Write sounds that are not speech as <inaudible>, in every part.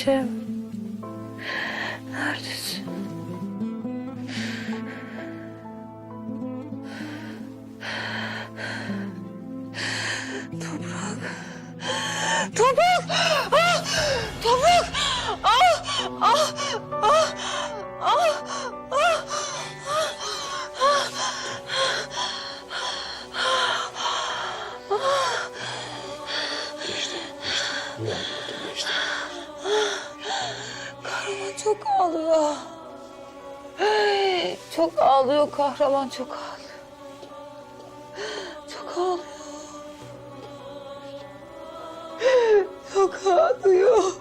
future. Çok ağlıyor. Çok ağlıyor kahraman çok ağlıyor. Çok ağlıyor. Çok ağlıyor.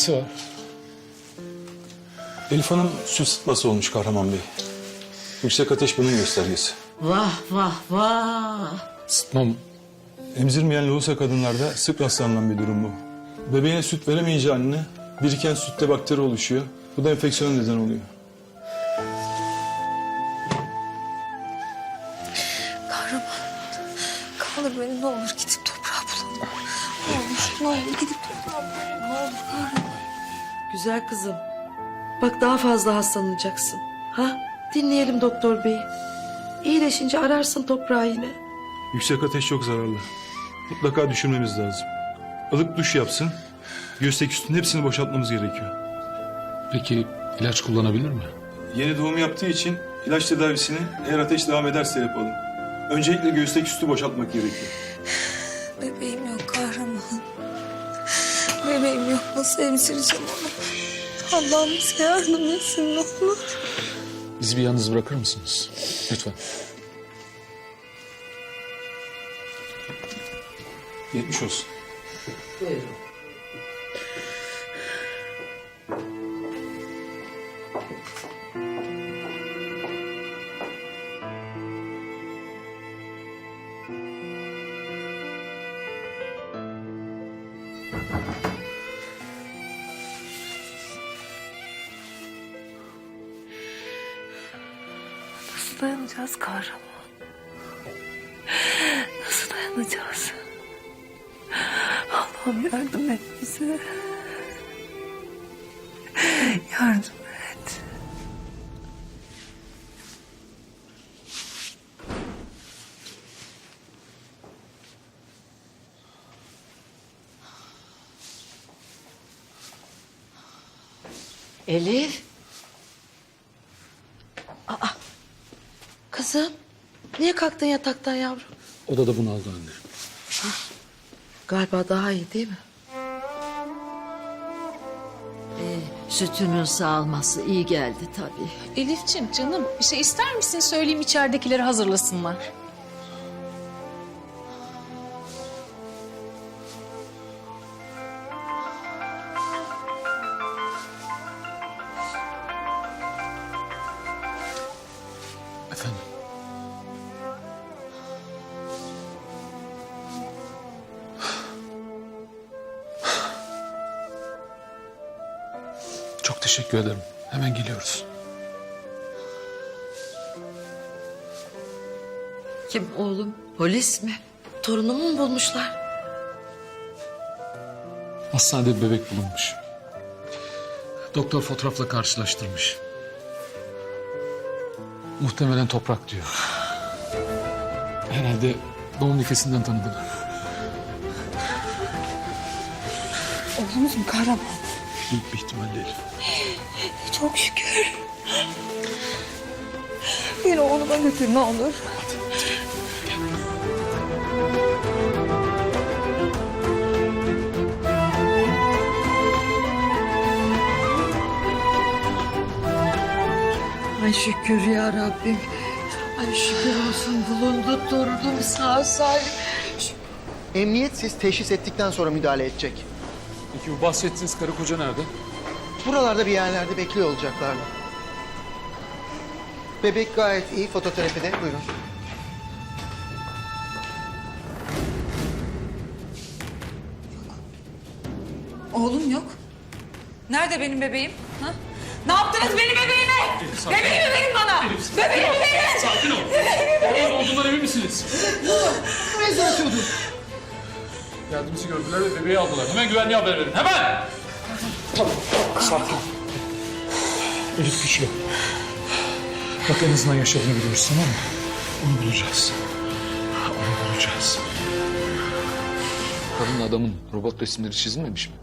Nesi var? Elif Hanım süt sıtması olmuş Kahraman Bey. Yüksek ateş bunun göstergesi. Vah vah vah. Sıtmam. Emzirmeyen lohusa kadınlarda sık rastlanan bir durum bu. Bebeğine süt veremeyince anne biriken sütte bakteri oluşuyor. Bu da enfeksiyon neden oluyor. Kızım. Bak daha fazla hastalanacaksın. Ha? Dinleyelim doktor beyi. İyileşince ararsın toprağı yine. Yüksek ateş çok zararlı. Mutlaka düşürmemiz lazım. Alıp duş yapsın. Göğüsteki sütün hepsini boşaltmamız gerekiyor. Peki ilaç kullanabilir mi? Yeni doğum yaptığı için ilaç tedavisini eğer ateş devam ederse yapalım. Öncelikle göğüsteki sütü boşaltmak gerekiyor. Bebeğim yok kahraman. Bebeğim yok nasıl emzireceğim onu? Allah'ım bize yardım etsin ne olur. Bizi bir yalnız bırakır mısınız? Lütfen. Yetmiş olsun. Nasıl dayanacağız kahraman? Nasıl dayanacağız? Allah'ım yardım et bize. Yardım. Elif. Aa. Kızım. Niye kalktın yataktan yavrum? Odada bunu aldı anne. Galiba daha iyi değil mi? Sütünün sağalması iyi geldi tabii. Elifçim canım bir şey ister misin söyleyeyim içeridekileri hazırlasınlar. Teşekkür ederim. Hemen geliyoruz. Kim oğlum? Polis mi? Torunumu mu bulmuşlar? Hastanede bir bebek bulunmuş. Doktor fotoğrafla karşılaştırmış. Muhtemelen toprak diyor. Herhalde doğum nefesinden tanıdılar. Oğlumuz mu kahraman? Büyük bir ihtimalle Elif. Çok şükür. Beni oğluma götür ne olur. Ay şükür ya Rabbim. Ay şükür olsun bulundu torunum sağ salim. Emniyet siz teşhis ettikten sonra müdahale edecek. Peki bu bahsettiğiniz karı koca nerede? Buralarda bir yerlerde bekliyor olacaklardı. Bebek gayet iyi fototerapide. Buyurun. Oğlum yok. Nerede benim bebeğim? Ha? Ne yaptınız benim bebeğime? Bebeğimi verin bana. Bebeğimi verin. Sakin ol. Onun olduğundan emin misiniz? Neyse açıyordu. Geldiğimizi gördüler ve bebeği aldılar. Hemen güvenliğe haber verin. Hemen! Tamam. Sakin. Elif güçlü. Bak en azından yaşadığını biliyoruz tamam mı? Onu bulacağız. Onu bulacağız. Kadın adamın robot resimleri çizilmemiş mi?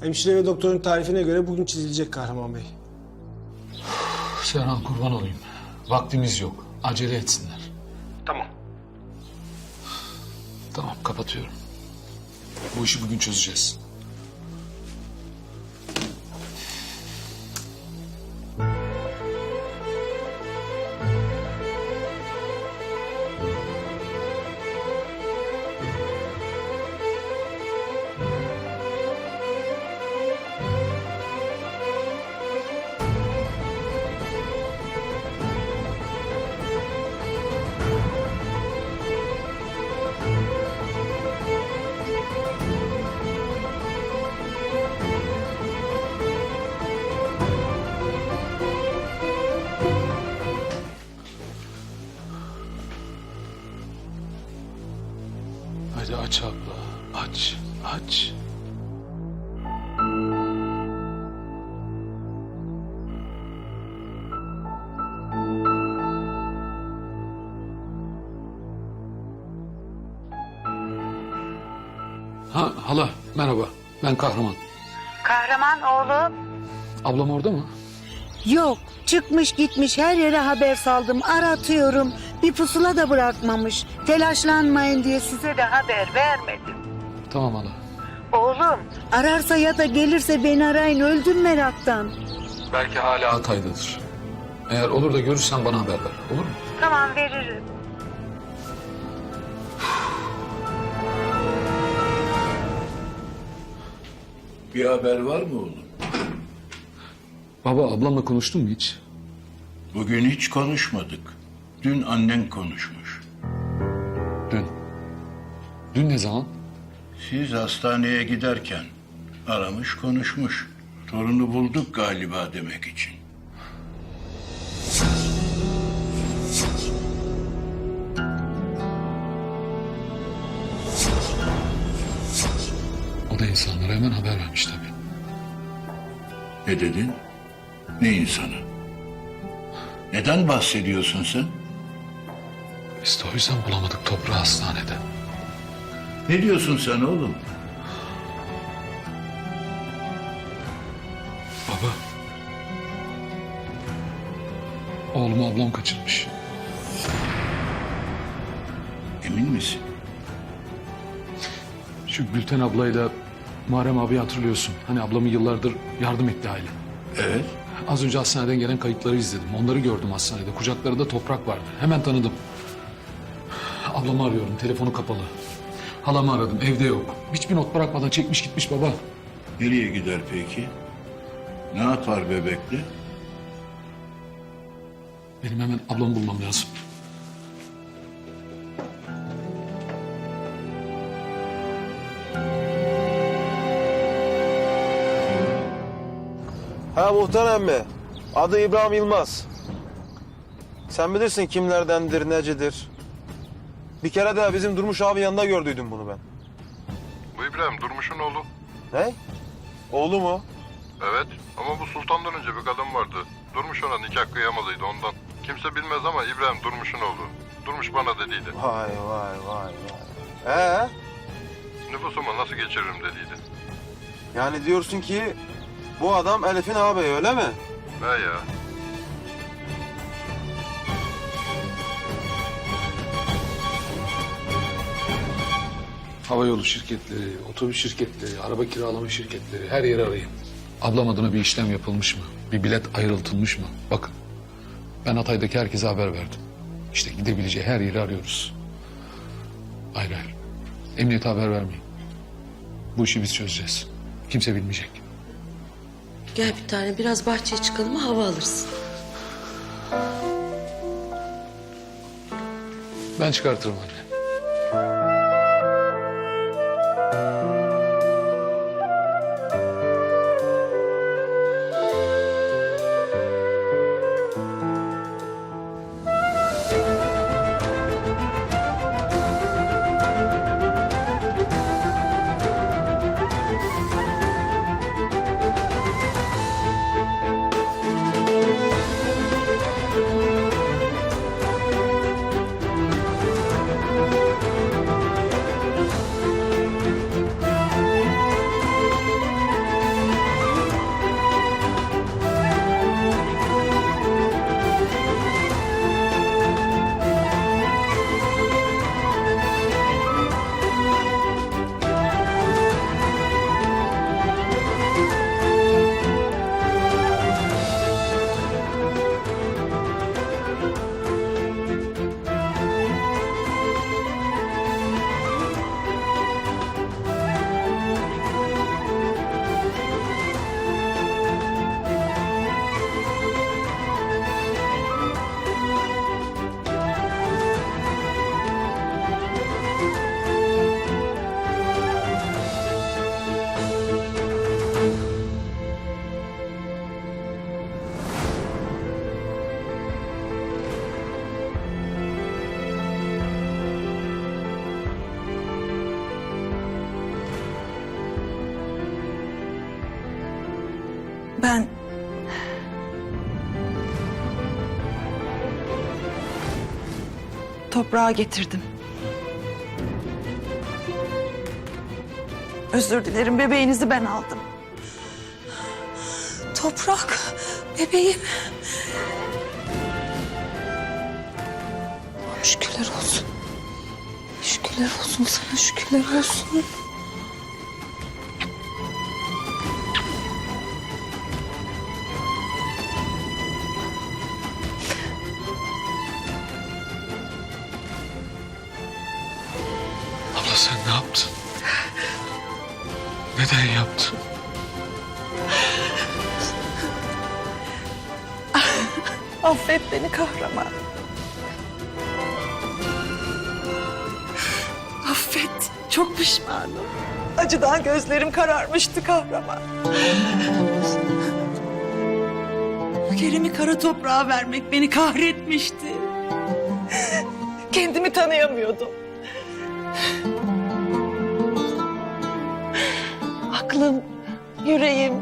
Hemşire ve doktorun tarifine göre bugün çizilecek Kahraman Bey. Serhan kurban olayım. Vaktimiz yok. Acele etsinler. Tamam. Tamam kapatıyorum. Bu işi bugün çözeceğiz. Merhaba. Ben Kahraman. Kahraman oğlum. Ablam orada mı? Yok çıkmış gitmiş her yere haber saldım aratıyorum. Bir pusula da bırakmamış. Telaşlanmayın diye size de haber vermedim. Tamam hala. Oğlum ararsa ya da gelirse beni arayın öldüm meraktan. Belki hala Hatay'dadır. Eğer olur da görürsen bana haber ver. Olur mu? Tamam veririm. Bir haber var mı oğlum? Baba ablamla konuştun mu hiç? Bugün hiç konuşmadık. Dün annen konuşmuş. Dün. Dün ne zaman? Siz hastaneye giderken aramış konuşmuş. Torunu bulduk galiba demek için. İnsanlara hemen haber vermiş tabii. Ne dedin? Ne insanı? Neden bahsediyorsun sen? Biz de o yüzden bulamadık toprağı hastanede. Ne diyorsun sen oğlum? Baba. Oğlumu ablam kaçırmış. Emin misin? Şu Gülten ablayla Muharrem abi hatırlıyorsun. Hani ablamı yıllardır yardım etti aile. Evet. Az önce hastaneden gelen kayıtları izledim. Onları gördüm hastanede. Kucaklarında toprak vardı. Hemen tanıdım. Ablamı arıyorum. Telefonu kapalı. Halamı aradım. Evde yok. Hiçbir not bırakmadan çekmiş gitmiş baba. Nereye gider peki? Ne yapar bebekle? Benim hemen ablamı bulmam lazım. Ha muhterem mi? Adı İbrahim Yılmaz. Sen bilirsin kimlerdendir, necedir. Bir kere de bizim Durmuş abi yanında gördüydüm bunu ben. Bu İbrahim Durmuş'un oğlu. Ne? Oğlu mu? Evet ama bu sultandan önce bir kadın vardı. Durmuş ona nikah kıyamalıydı ondan. Kimse bilmez ama İbrahim Durmuş'un oğlu. Durmuş bana dediydi. Vay vay vay vay. Ee? Nüfusuma nasıl geçiririm dediydi. Yani diyorsun ki bu adam Elif'in ağabeyi öyle mi? He ya. Havayolu şirketleri, otobüs şirketleri, araba kiralama şirketleri her yeri arayın. Ablam adına bir işlem yapılmış mı? Bir bilet ayrıltılmış mı? Bakın ben Hatay'daki herkese haber verdim. İşte gidebileceği her yeri arıyoruz. Hayır hayır. Emniyete haber vermeyin. Bu işi biz çözeceğiz. Kimse bilmeyecek. Gel bir tane biraz bahçeye çıkalım hava alırsın. Ben çıkartırım anne. Toprağa getirdim. Özür dilerim bebeğinizi ben aldım. Toprak, bebeğim. Şükürler olsun. Şükürler olsun sana, şükürler olsun. Neden yaptın? <laughs> Affet beni kahraman. Affet. Çok pişmanım. Acıdan gözlerim kararmıştı kahraman. Kerem'i kara toprağa vermek beni kahretmişti. Kendimi tanıyamıyordum. Aklım, yüreğim,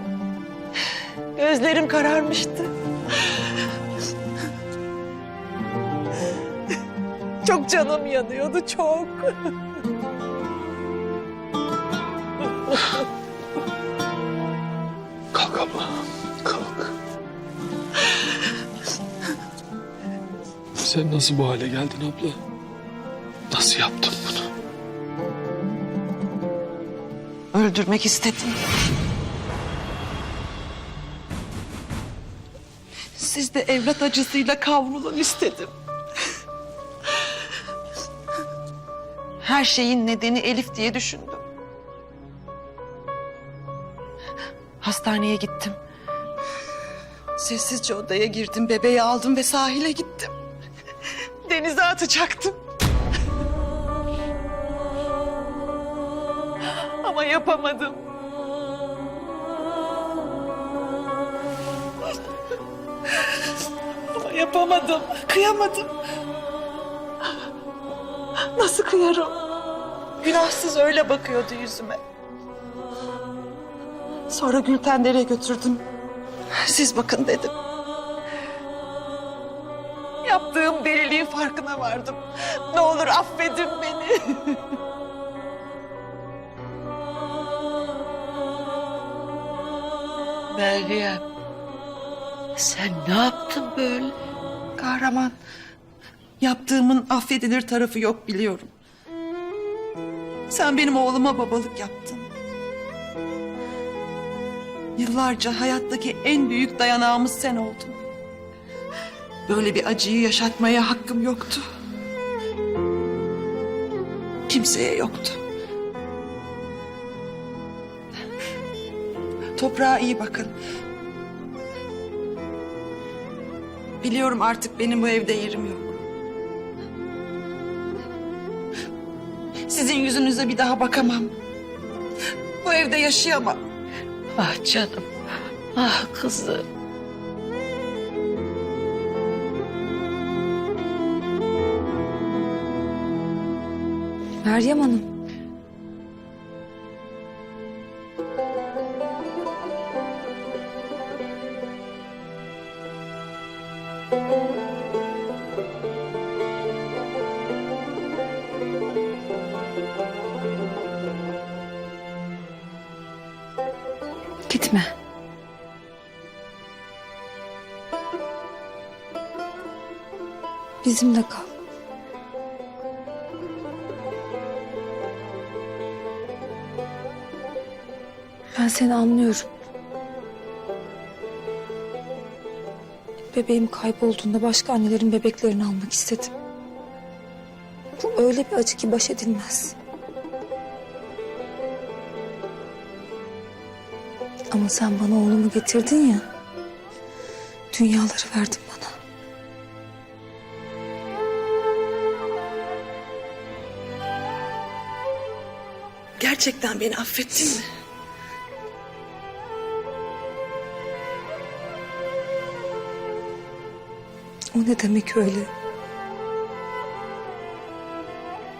gözlerim kararmıştı. Çok canım yanıyordu çok. Kalk abla, kalk. Sen nasıl bu hale geldin abla? Nasıl yaptın bunu? Öldürmek istedim. Siz de evlat acısıyla kavrulun istedim. Her şeyin nedeni Elif diye düşündüm. Hastaneye gittim. Sessizce odaya girdim, bebeği aldım ve sahile gittim. Denize atacaktım. Yapamadım. Ama yapamadım, kıyamadım. Nasıl kıyarım? Günahsız öyle bakıyordu yüzüme. Sonra Gültenler'e götürdüm. Siz bakın dedim. Yaptığım deliliğin farkına vardım. Ne olur affedin beni. <laughs> Meryem. Sen ne yaptın böyle? Kahraman. Yaptığımın affedilir tarafı yok biliyorum. Sen benim oğluma babalık yaptın. Yıllarca hayattaki en büyük dayanağımız sen oldun. Böyle bir acıyı yaşatmaya hakkım yoktu. Kimseye yoktu. Toprağa iyi bakın. Biliyorum artık benim bu evde yerim yok. Sizin yüzünüze bir daha bakamam. Bu evde yaşayamam. Ah canım. Ah kızım. Meryem Hanım. Bizimle kal. Ben seni anlıyorum. Bebeğim kaybolduğunda başka annelerin bebeklerini almak istedim. Bu öyle bir acı ki baş edilmez. Ama sen bana oğlumu getirdin ya. Dünyaları verdin Gerçekten beni affettin mi? O ne demek öyle?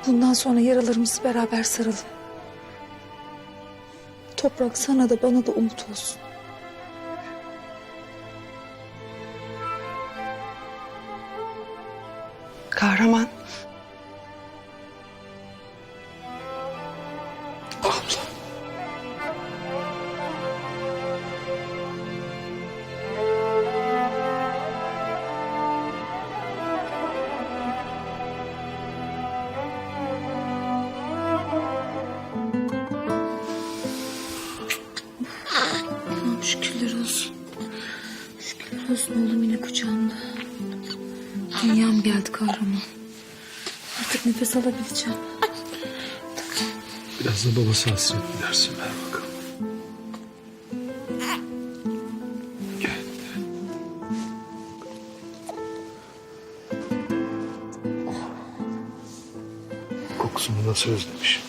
Bundan sonra yaralarımızı beraber saralım. Toprak sana da bana da umut olsun. Kahraman. Biraz da babası hasret gidersin ver bakalım. Gel. Kokusunu nasıl özlemişim.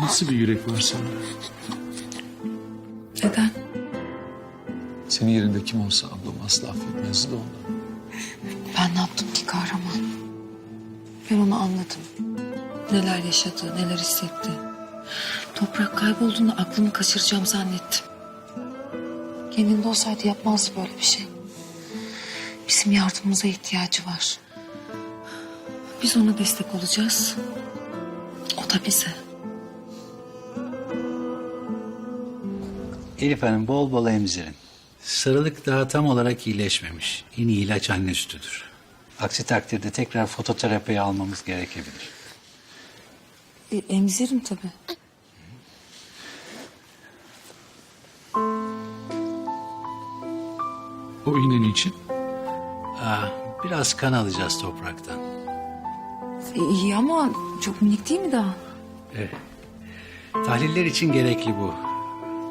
Nasıl bir yürek var sende? Neden? Senin yerinde kim olsa ablam asla affetmezdi de ondan. Ben ne yaptım ki kahraman? Ben onu anladım. Neler yaşadı, neler hissetti. Toprak kaybolduğunda aklımı kaçıracağım zannettim. Kendinde olsaydı yapmazdı böyle bir şey. Bizim yardımımıza ihtiyacı var. Biz ona destek olacağız. O da bize. Elif Hanım bol bol emzirin. Sarılık daha tam olarak iyileşmemiş. En iyi ilaç anne sütüdür. Aksi takdirde tekrar fototerapiye almamız gerekebilir. E, emzirim tabii. O iğne için Aa, biraz kan alacağız topraktan. E, iyi ama çok minik değil mi daha? Tahliller için gerekli bu.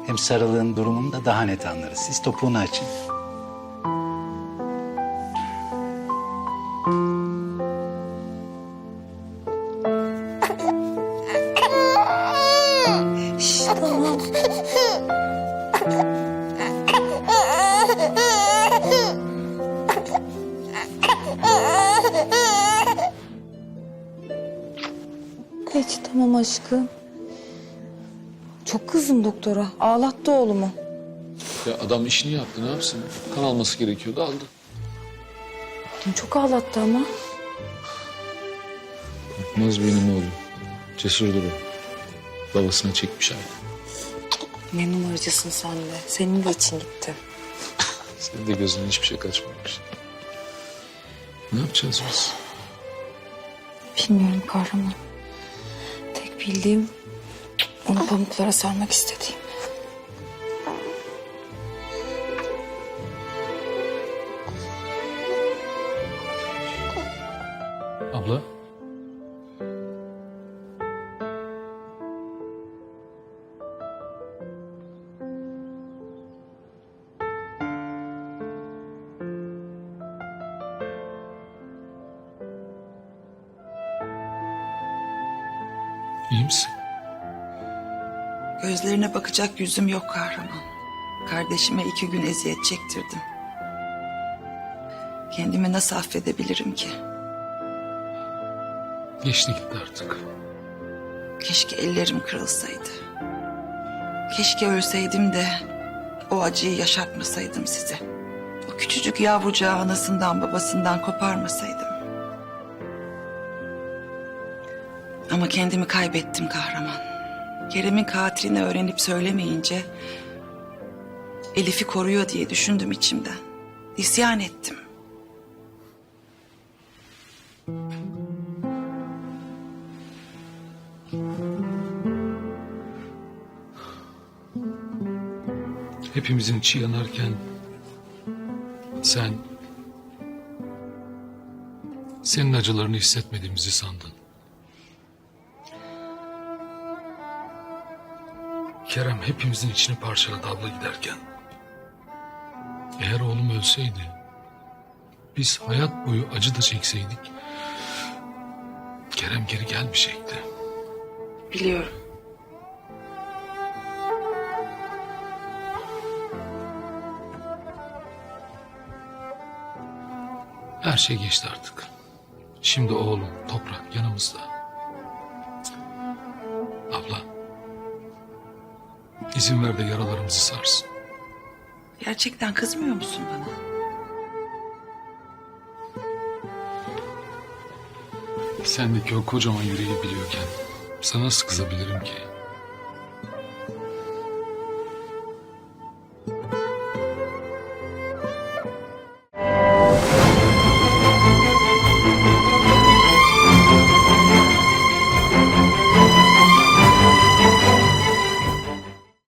Hem sarılığın durumunu da daha net anlarız. Siz topuğunu açın. Aşkım. Çok kızdım doktora. Ağlattı oğlumu. ya adam işini yaptı ne yapsın? Kan alması gerekiyordu aldı. Dün çok ağlattı ama. Korkmaz benim oğlum. Cesurdur o. Babasına çekmiş abi. Ne numaracısın sen de. Senin de için gitti. <laughs> Senin de gözünden hiçbir şey kaçmamış. Ne yapacağız biz? Bilmiyorum kahraman. Bildiğim onu pamuklara sarmak istediğim. İyi misin? Gözlerine bakacak yüzüm yok kahraman. Kardeşime iki gün eziyet çektirdim. Kendimi nasıl affedebilirim ki? Geçti gitti artık. Keşke ellerim kırılsaydı. Keşke ölseydim de o acıyı yaşatmasaydım size. O küçücük yavrucağı anasından babasından koparmasaydım. Ama kendimi kaybettim kahraman. Kerem'in katilini öğrenip söylemeyince... Elif'i koruyor diye düşündüm içimden. İsyan ettim. Hepimizin içi yanarken sen senin acılarını hissetmediğimizi sandın. Kerem hepimizin içini parçaladı abla giderken. Eğer oğlum ölseydi, biz hayat boyu acı da çekseydik, Kerem geri gelmeyecekti. Biliyorum. Her şey geçti artık. Şimdi oğlum, toprak yanımızda. İzin ver de yaralarımızı sarsın. Gerçekten kızmıyor musun bana? Sendeki o kocaman yüreği biliyorken sana nasıl kızabilirim ki?